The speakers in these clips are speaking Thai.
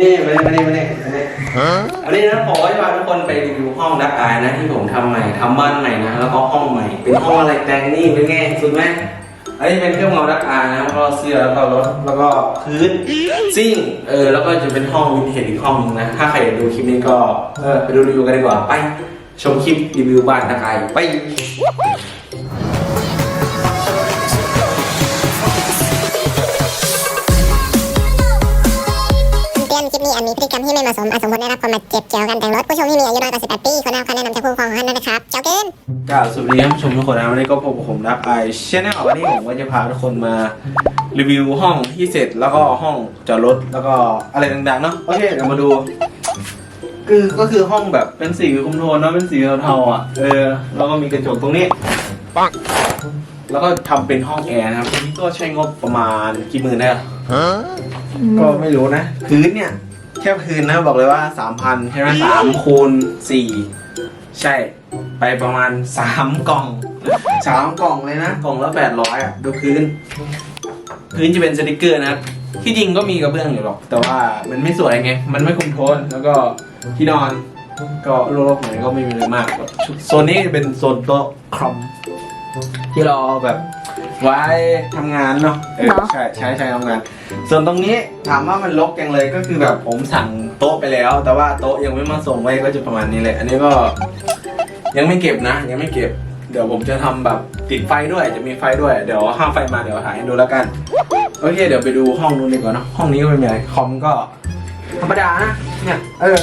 นี่มาเนี่ยมาเนี่ยมาเนี่ยมาเนี่ยอันนี้นะผมก็จะพาทุกคนไปรีวิวห้องดักอายนะที่ผมทำใหม่ทำบ้านใหม่นะแล้วก็ห้องใหม่ เป็นห้องอะไรแต่งนี่เป็นไงสุดไหมอันนี้เป็นเครื่องเงาดักอายนะแล้วก็เสื้อแล้วก็รถแล้วก็พื้นซิ่งเออแล้วก็จะเป็นห้องวินเทจอีกห้องหนึงนะถ้าใครอยากดูคลิปนี้ก็เออไปดูรีวิวกันดีกว่าไปชมคลิปรีวิวบ้านดักอายไป เหมาะสมอาจสมควรได้รับความบาดเจ็บเกี่ยวกับการแต่งรถผู้ชมที่มีอายุน้อยกว่า18ปีควรได้รับคำแนะนำจากผู้ปกครองของท่านด้วยนะครับเจ้าเกินกล่าวสวัสดีท่านผู้ชมทุกคนนะวันนี้ก็พบกับผมดักไอชแนลวันนี้ผมก็จะพาทุกคนมารีวิวห้องที่เสร็จแล้วก็ห้องจอดรถแล้วก็อะไรต่างๆเนาะโอเคเดี๋ยวมาดู คือก็คือห้องแบบเป็นสีคุมโทนเนาะเป็นสีเทาๆอะเออแล้วก็มีกระจกตรงนี้ปังแล้วก็ทำเป็นห้องแอร์นะครับนี่ก็ใช้งบประมาณกี่หมื่นได้อะก็ไม่รู้นะพื้นเนี่ย แค่พื้นนะบอกเลยว่าสามพันใช่ไหมสามคูณสี่ใช่ ไปประมาณสามกล่องสามกล่องเลยนะ กล่องละแปดร้อยอะ ดูพื้น พื้นจะเป็นสติกเกอร์นะครับที่จริงก็มีกระเบื้องอยู่หรอก แต่ว่ามันไม่สวยไง มันไม่คุมโทน แล้วก็ที่นอน ก็โลกๆหน่อยก็ไม่มีอะไรมาก โซนนี้เป็นโซนโต๊ะคอม ที่เราเอาแบบไว้ทำงานเนาะเออเหรอ ใช่ใช้ใช้ทำงาน ส่วนตรงนี้ถามว่ามันรกยังเลยก็คือแบบผมสั่งโต๊ะไปแล้ว แต่ว่าโต๊ะยังไม่มาส่งไว้ก็จะประมาณนี้เลย อันนี้ก็ ยังไม่เก็บนะ ยังไม่เก็บ เดี๋ยวผมจะทำแบบติดไฟด้วยจะมีไฟด้วยเดี๋ยวห้ามไฟมาเดี๋ยวถ่ายให้ดูแล้วกันโอเคเดี๋ยวไปดูห้องนู้นดีกว่าเนอะห้องนี้ก็เป็นไงคอมก็ ธรรมดานะเนี่ยเออ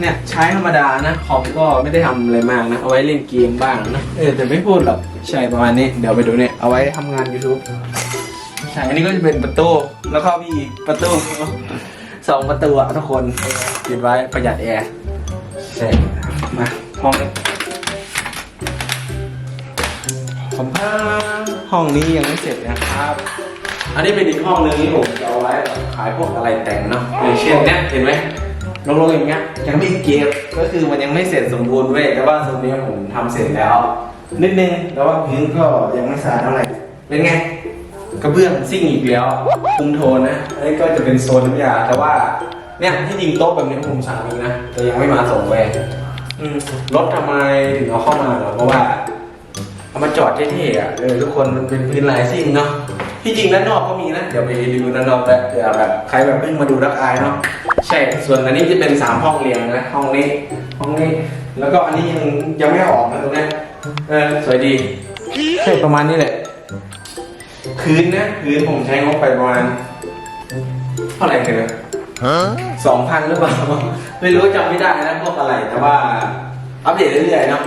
เนี่ยใช้ธรรมดานะคอมก็ไม่ได้ทำอะไรมากนะ เอาไว้เล่นเกมบ้างนะ เออแต่ไม่พูดหรอก ใช่ประมาณนี้ เดี๋ยวไปดูเนี่ย เอาไว้ทำงาน YouTube ใช่อันนี้ก็จะเป็นประตู แล้วก็มีอีกประตูสองประตูอะทุกคนปิดไว้ประหยัดแอร์ใช่มาห้องนี้ผมพาห้องนี้ยังไม่เสร็จนะครับ อันนี้เป็นอีกห้องหนึงที่ผมจะเอาไว้ขายพวกอะไรแต่งเนาะอย่างเช่นเนี้ยเห็นไหม ลงๆอย่างเงี้ยยังไม่เก็บก็คือมันยังไม่เสร็จสมบูรณ์เว้ยแต่ว่าตรงนี้ผมทำเสร็จแล้ว นิดนึงแต่ว่าพื้นก็ยังไม่สะอาดเท่าไหร่เป็นไง กระเบื้องซิ่งอีกแล้วคุมโทนนะอันนี้ก็จะเป็นโซนน้ำยา แต่ว่าเนี่ยที่จริงโต๊ะแบบนี้ผมสั่งเองนะแต่ยังไม่มาส่งเว้ยอืมรถทำไมถึงเอาเข้ามาเหรอเพราะว่าเอามาจอดเท่ๆอะเออทุกคนมันเป็นพื้นลายซิ่งเนาะ ที่จริงด้านนอกก็มีนะ เดี๋ยวไปรีวิวด้านนอกแล้วเดี๋ยวแบบใครแบบเพิ่งมาดูรักอายเนาะ ใช่ ส่วนอันนี้จะเป็นสามห้องเรียงนะ ห้องนี้ ห้องนี้ แล้วก็อันนี้ยังยังไม่ออกนะตรงนี้เออสวยดีใช่ประมาณนี้แหละพื้นนะพื้นผมใช้งบไปประมาณเท่าไหร่กันนะสองพันหรือเปล่า ไม่รู้จำไม่ได้นะพวกอะไร แต่ว่าอัปเดตเรื่อยๆเนาะ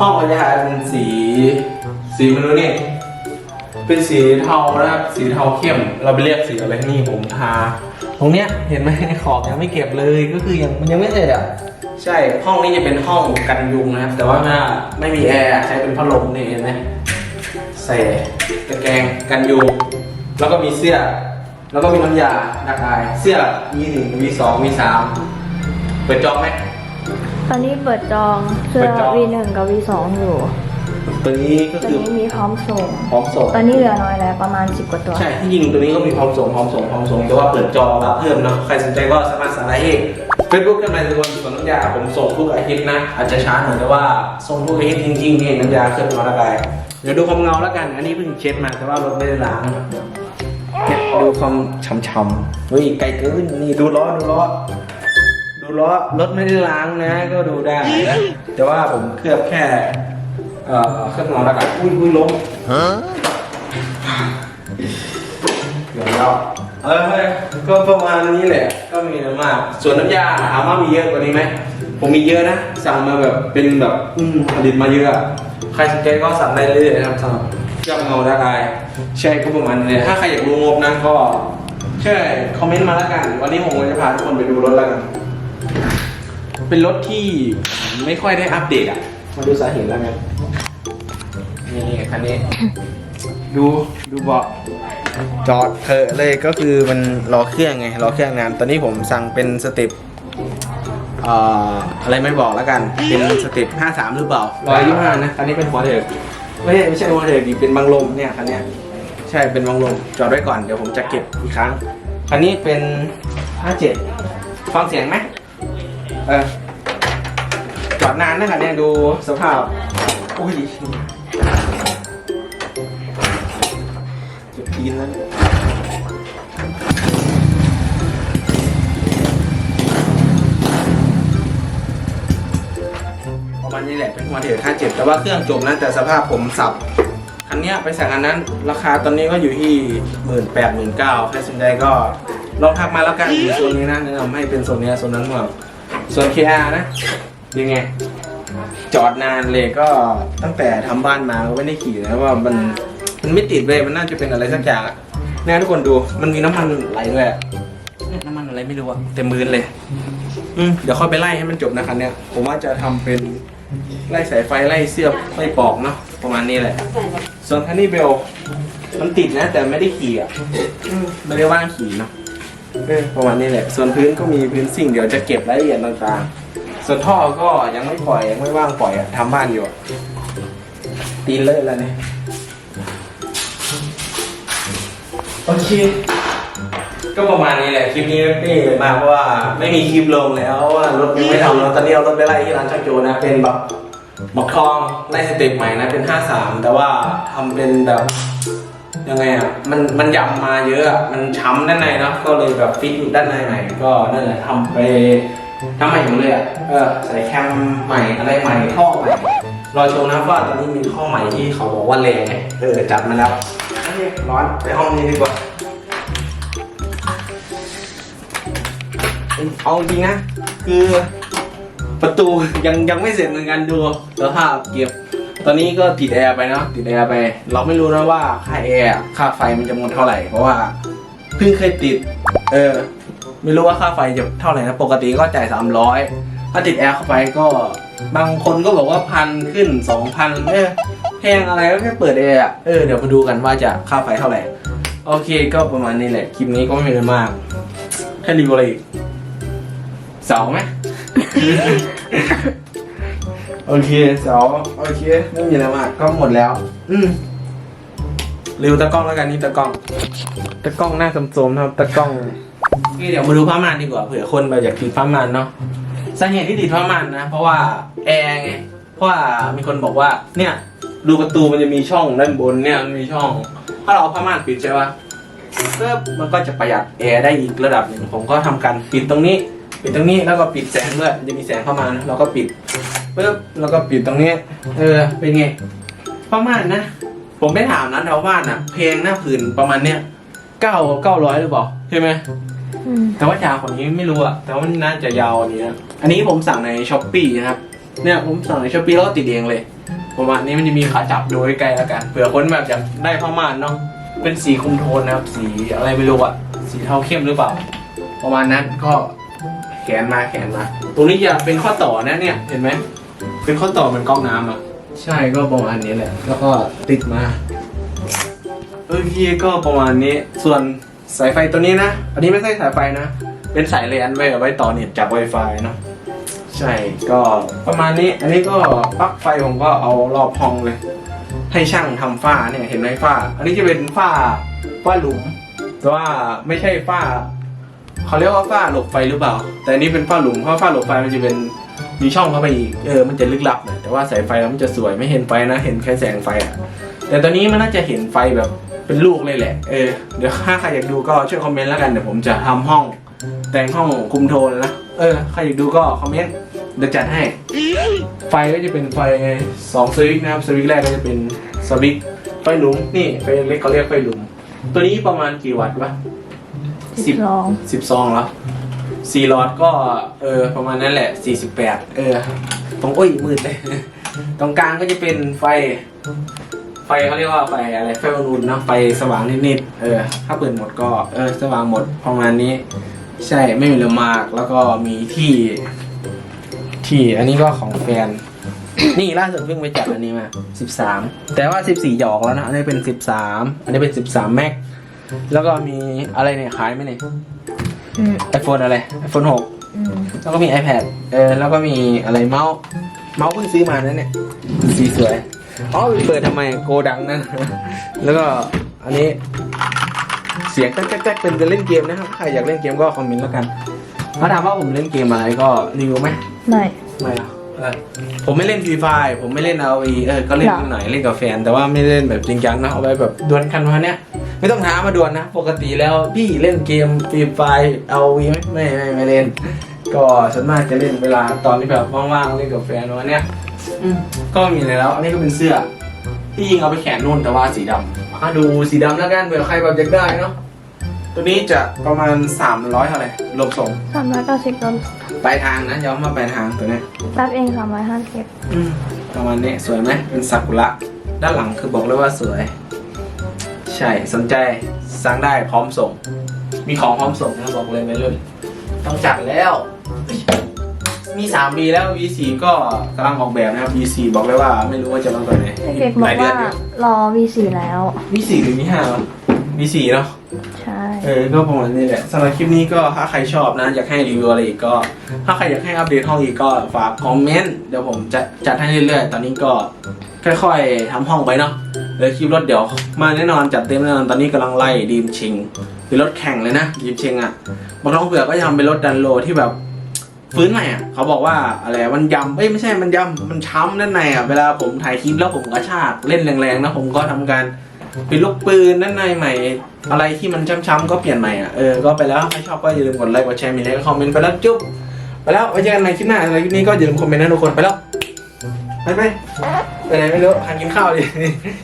ห้องก็จะเป็นสี สีมันรู้นี่ เป็นสีเทานะครับ สีเทาเข้ม เราไปเรียกสีอะไรนี่ผมทา ตรงเนี้ยเห็นไหมขอบยังไม่เก็บเลยก็คือยังมันยังไม่เสร็จอะ ใช่ ห้องนี้จะเป็นห้องกันยุงนะครับ แต่ว่าไม่มีแอร์ใช้เป็นพัดลมนี่เห็นไหมใส่ตะแกรงกันยุง แล้วก็มีเสื้อ แล้วก็มีน้ำยาดักอาย เสื้อมีหนึ่งมีสองมีสามเปิดจองไหมตอนนี้เปิดจองเสื้เปิอดจอง V1 กับ V2 อยู่ ตัวนี้ก็ตัวคือนี้มีพร้อมส่ง พร้อมส่งตอนนี้เหลือน้อยแล้วประมาณ 10 กว่าตัว ใช่ที่จริงตัวนี้ก็มีพร้อมส่งพร้อมส่งพร้อมส่งแต่ว่าเปิดจองรับเพิ่มเนาะใครสนใจก็สามารถสั่งได้ที่เฟซบุ๊กกันไปทุกคนส่วนน้ำยาผมส่งทุกอาทิตย์นะอาจจะช้าหน่อยแต่ว่าส่งทุกอาทิตย์จริงๆนี่น้ำยาเคลือบมาละกายเดี๋ยวดูความเงาแล้วกัน อันนี้เพิ่งเช็ดมาแต่ว่ารถไม่ได้ล้างเนี่ยดูความช้ำๆเฮ้ยไกลเกินนี่ดูล้อดูล้อ ดูล้อรถไม่ได้ล้างนะ ก็ดูได้นะแต่ว่าผมเคลือบแค่ เอ่อเคลือากันอุ้ยอุ้ยล้มเดี๋ยวเราเออก็ประมาณนี้แหละ ก็มีนะมาก ส่วนน้ำยาถามว่ามีเยอะกว่านี้ไหม ผมมีเยอะนะ สั่งมาแบบเป็นแบบอืมผลิตมาเยอะ ใครสนใจก็สั่งได้เรื่อยๆนะครับสำหรับเครื่องเงาได้ใช่ก็ประมาณนี้เลยถ้าใครอยากรู้งบนะก็แค่คอมเมนต์มาแล้วกัน วันนี้ผมจะพาทุกคนไปดูรถแล้วกัน เป็นรถที่ไม่ค่อยได้อัปเดตอะ มาดูสาเหตุแล้วกันนี่คันนี้ ดูดูเบาะจอดเถอะเลยก็คือมันรอเครื่องไงรอเครื่องนานตอนนี้ผมสั่งเป็นสเต็ปเอ่ออะไรไม่บอกแล้วกัน เป็นสเต็ป53 หรือเปล่าร้อยยี่ห้านะ คันนี้เป็นหัวเถิกไม่ใช่ไม่ใช่หัวเถิกดิเป็นบังลมเนี่ยคันเนี้ยใช่เป็นบังลมจอดไว้ก่อน เดี๋ยวผมจะเก็บอีกครั้ง คันนี้เป็น 57 ฟังเสียงไหมเออ จอดนานนะครับเนี่ยดูสภาพ โอ้ยจะปีนแล้วเนี่ยประมาณนี้แหละเป็นมาเถือค่าเจ็บ แต่ว่าเครื่องจบนะแต่สภาพผมสับคันเนี้ยไปสั่งอันนั้น ราคาตอนนี้ก็อยู่ที่หมื่นแปดหมื่นเก้าใครสนใจก็ลองทักมาแล้วกันอยู่โซนนี้นะแนะนำให้เป็นโซนนี้โซนนั้นว่าส่วน KR นะ ยังไง จอดนานเลยก็ตั้งแต่ทำบ้านมาก็ไม่ได้ขี่นะว่ามันมันไม่ติดเลยมันน่าจะเป็นอะไรสักอย่างอะเนี่ยทุกคนดูมันมีน้ำมันไหลด้วยอะเนี่ยน้ำมันอะไรไม่รู้อะเต็มมือเลย อืมเดี๋ยวค่อยไปไล่ให้มันจบนะคันเนี้ยผมว่าจะทำเป็นไล่สายไฟไล่เสียบไล่ปอกเนาะประมาณนี้แหละ ส่วนคันนี้เบลมันติดนะ แต่ไม่ได้ขี่อะอืมไม่ได้ว่างขี่เนาะเออประมาณนี้แหละ ส่วนพื้นก็มีพื้นสิ่งเดี๋ยวจะเก็บรายละเอียดต่างๆ ส่วนท่อก็ยังไม่ปล่อยยังไม่ว่างปล่อยอะทำบ้านอยู่อะตีนเลยแล้วเนี่ยโอเค ก็ประมาณนี้แหละคลิปนี้ไม่มีอะไรมากเพราะว่าไม่มีคลิปลงแล้วเพราะว่ารถยังไม่ทำแล้วตอนนี้เอารถไปไล่ที่ร้านช่างโจนะเป็นแบบบักทองไล่สเต็ปใหม่นะเป็น 53 แต่ว่าทำเป็นแบบยังไงอะมันมันยำมาเยอะอะมันช้ำด้านในเนาะก็เลยแบบฟิตอยู่ด้านในใหม่ก็นั่นแหละทำไป ทำใหม่หมดเลยอะ เออใส่แคมใหม่อะไรใหม่ท่อใหม่รอชมนะว่าตอนนี้มีท่อใหม่ที่เขาบอกว่าแรงไงเออจัดมาแล้วโอเคร้อนไปห้องนี้ดีกว่าเอาจริงนะ คือประตูยังยังไม่เสร็จเหมือนกันดูสภาพเก็บ ตอนนี้ก็ติดแอร์ไปเนาะติดแอร์ไป เราไม่รู้นะว่าค่าแอร์ค่าไฟมันจะหมดเท่าไหร่เพราะว่าเพิ่งเคยติด เออ ไม่รู้ว่าค่าไฟจะเท่าไหร่นะปกติก็จ่าย 300 ถ้าติดแอร์เข้าไปก็บางคนก็บอกว่าพันขึ้น 2,000เออแพงอะไรก็แค่เปิดแอร์เออเดี๋ยวมาดูกันว่าจะค่าไฟเท่าไหร่ โอเคก็ประมาณนี้แหละ คลิปนี้ก็ไม่มีอะไรมากแค่รีวิวอะไรอีกเสาไหมโอเคเสาโอเคไม่มีอะไรมากก็หมดแล้ว อืมรีวิวตะกล้องแล้วกันนี่ตะกล้อง ตะกล้องหน้าสมๆนะครับตะกล้อง นี่เดี๋ยวมาดูผ้าม่านดีกว่าเผื่อคนแบบอยากติดผ้าม่านเนาะสาเหตุที่ติดผ้าม่านนะ เพราะว่าแอร์ไงเพราะว่ามีคนบอกว่าเนี่ยรูประตูมันจะมีช่องด้านบนเนี่ยมันมีช่อง ถ้าเราเอาผ้าม่านปิดใช่ปะปึ๊บมันก็จะประหยัดแอร์ได้อีกระดับหนึ่งผมก็ทำการปิดตรงนี้ ปิดตรงนี้แล้วก็ปิดแสงด้วยจะมีแสงเข้ามานะเราก็ปิดปึ๊บแล้วก็ปิดตรงนี้ เออเป็นไงผ้าม่านนะ ผมไปถามนะแถวบ้านอะเพลงหน้าผืนประมาณเนี้ยเก้าเก้าร้อยหรือเปล่าใช่ไหม แต่ว่ายาวกว่านี้ไม่รู้อะแต่ว่ามันน่าจะยาวกว่านี้นะอันนี้ผมสั่งในช้อปปีนะครับ เนี่ยผมสั่งในช้อปปีแล้วก็ติดเองเลย ประมาณนี้มันจะมีขาจับดูใกล้ๆแล้วกัน เผื่อคนแบบอยากได้ผ้าม่านเนาะ เป็นสีคุมโทนนะครับ สีอะไรไม่รู้อะสีเทาเข้มหรือเปล่า ประมาณนั้นก็แขนมาแขนมา ตรงนี้จะเป็นข้อต่อนะเนี่ย เห็นไหม เป็นข้อต่อเหมือนก๊อกน้ำอะใช่ก็ประมาณนี้แหละ แล้วก็ติดมา โอเคก็ประมาณนี้ ส่วน สายไฟตัวนี้นะ อันนี้ไม่ใช่สายไฟนะ เป็นสายเลนไว้เอาไว้ต่อเน็ตจาก Wi-Fi เนาะใช่ก็ประมาณนี้ อันนี้ก็ปลั๊กไฟผมก็เอารอบห้องเลย ให้ช่างทำฝ้าเนี่ยเห็นไหมฝ้า อันนี้จะเป็นฝ้าฝ้าหลุมแต่ว่าไม่ใช่ฝ้าเขาเรียกว่าฝ้าหลบไฟหรือเปล่า แต่อันนี้เป็นฝ้าหลุมเพราะฝ้าหลบไฟมันจะเป็นมีช่องเข้าไปอีกเออมันจะลึกลับหน่อยแต่ว่าสายไฟแล้วมันจะสวยไม่เห็นไฟนะ เห็นแค่แสงไฟอะแต่ตอนนี้มันน่าจะเห็นไฟแบบ เป็นลูกเลยแหละ เออ เดี๋ยวถ้าใครอยากดูก็ช่วยคอมเมนต์แล้วกันเดี๋ยวผมจะทำห้อง แต่งห้องคุมโทนนะเออใครอยากดูก็คอมเมนต์เดี๋ยวจัดให้ ไฟก็จะเป็นไฟสองสวิตช์นะครับสวิตช์แรกก็จะเป็นสวิตช์ไฟหลุมนี่ไฟเล็กเขาเรียกไฟหลุม ตัวนี้ประมาณกี่วัตต์วะสิบสองสิบซองแล้วสี่หลอดก็เออประมาณนั้นแหละสี่สิบแปดเออตรงโอ้ยมืดเลย ตรงกลางก็จะเป็นไฟ ไฟเขาเรียกว่าไฟอะไรไฟอนุนเนาะไฟสว่างนิดๆเออ ถ้าเปิดหมดก็เออสว่างหมดประมาณนี้ ใช่ไม่มีเรื่องมากแล้วก็มีที่ ที่อันนี้ก็ของแฟน นี่ล่าสุดเพิ่งไปจัดอันนี้มาสิบสามแต่ว่าสิบสี่หยออกแล้วนะอันนี้เป็นสิบสามอันนี้เป็นสิบสามแม็กแล้วก็มีอะไรเนี่ยขายไหมเนี่ยอืมไอโฟนอะไรไอโฟนหกอืมแล้วก็มี iPad เออแล้วก็มีอะไรเมาส์เมาส์เพิ่งซื้อมานั่นเนี่ยสีสวย อ๋อไปเปิดทำไมโกดังนั่นแล้วก็อันนี้เสียงแจ๊กๆๆเป็นจะเล่นเกมนะครับ ใครอยากเล่นเกมก็คอมเมนต์แล้วกันเขาถามว่าผมเล่นเกมอะไรก็รีวิวไหมไหนไม่อะเออผมไม่เล่นฟรีไฟผมไม่เล่น ROE เออ ก็เล่นหรอหน่อยเล่นกับแฟน แต่ว่าไม่ได้เล่นแบบจริงจังนะเอาไว้แบบดวลกันวันเนี้ยไม่ต้องท้ามาดวลนะ ปกติแล้วพี่เล่นเกมฟรีไฟ ROE ไหมไม่ไม่ไม่เล่น ก็ส่วนมากจะเล่นเวลาตอนที่แบบว่างๆเล่นกับแฟนวันเนี้ย อืมก็มีอะไรแล้วอันนี้ก็เป็นเสื้อ ที่ยิงเอาไปแขวนนู่นแต่ว่าสีดำอะดูสีดำแล้วกันเผื่อใครแบบอยากได้เนาะตัวนี้จะประมาณ 300เท่าไหร่รวมส่งสามร้อยเก้าสิบต้นปลายทางนะย้อมมาปลายทางตัวเนี้ยรับเองสามร้อยห้าสิบอืมประมาณนี้สวยไหมเป็นซากุระด้านหลังคือบอกเลยว่าสวย ใช่สนใจสั่งได้พร้อมส่ง มีของพร้อมส่งนะบอกเลยไปเลยต้องจัดแล้ว มี 3B แล้ว V4 ก็กำลังออกแบบนะครับ V4 บอกเลยว่าไม่รู้ว่าจะมาตอนไหนเด็กๆบหอลายกเดือว่านอยู่ รอ V4 แล้ว V4 หรือ V5 วะ V4 เนาะ ใช่ เออ ก็ประมาณนี้แหละสำหรับคลิปนี้ก็ถ้าใครชอบนะ อยากให้รีวิวอะไรอีกก็ ถ้าใครอยากให้อัปเดตห้องอีกก็ฝากคอมเมนต์ เดี๋ยวผมจะจัดให้เรื่อยๆ ตอนนี้ก็ค่อยๆทำห้องไปเนาะเดี๋ยวคลิปรถเดี๋ยวมาแน่นอนจัดเต็มแน่นอน ตอนนี้กำลังไล่ดีมชิงเป็นรถแข่งเลยนะดีมชิงอะบางท้องเผือกก็จะทำเป็นรถดันโลที่แบบ ฟื้นใหม่อะเขาบอกว่าอะไรมันยำเอ้ยไม่ใช่มันยำมันช้ำด้านในอะเวลาผมถ่ายคลิปแล้วผมกระชากเล่นแรงๆนะผมก็ทำการเป็นลูกปืนด้านในใหม่ อะไรที่มันช้ำๆก็เปลี่ยนใหม่อะเออก็ไปแล้วใครชอบก็อย่าลืมกดไลค์กดแชร์มีอะไรก็คอมเมนต์ไปแล้วจุ๊บไปแล้วไว้เจอกันในคลิปหน้าในคลิปนี้ก็อย่าลืมคอมเมนต์นะทุกคนไปแล้วไปไปไปไหนไม่รู้ทานกินข้าวดิ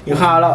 หิวข้าวแล้ว